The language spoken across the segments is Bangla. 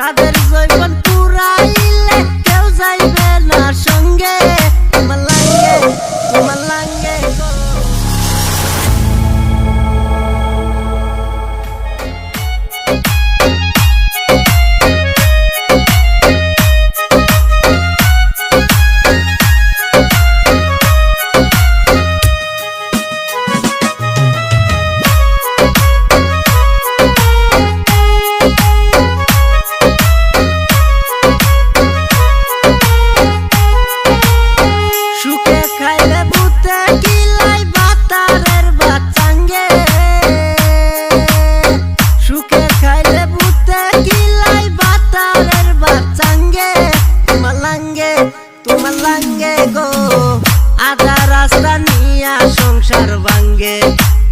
সাদের জৈবন পুরাইলে কেউ যাইবে না সঙ্গে। লাঙ্গে গো। আধা রাস্তা নিয়া সংসার ভাঙ্গে।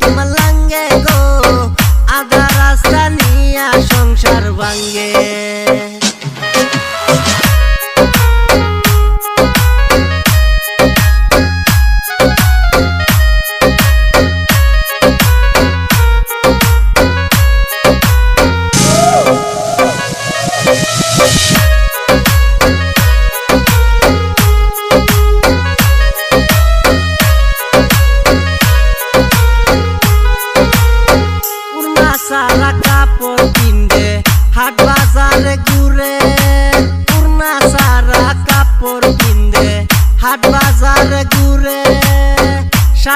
তোমার লাগে গো। আধা রাস্তা নিয়া সংসার ভাঙ্গে।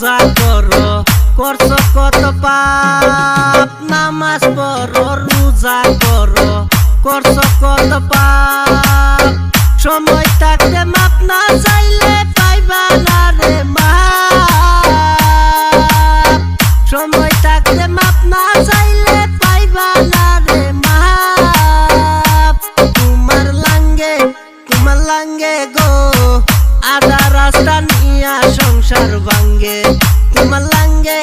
রোজা করো, করছ কত পাপ, নামাজ পড়ো, রোজা করো, করছ কত পাপ। সময় থাকতে মাপ না চাইলে পাইবা না রে মাপ সময় থাকতে মাপ না চাইলে পাইবা না রে মাপ তোমার লাঙ্গে তোমার লাঙ্গে গো, আধা রাস্তা নিয়া সংসার ভাঙ্গে তোমার লাঙ্গে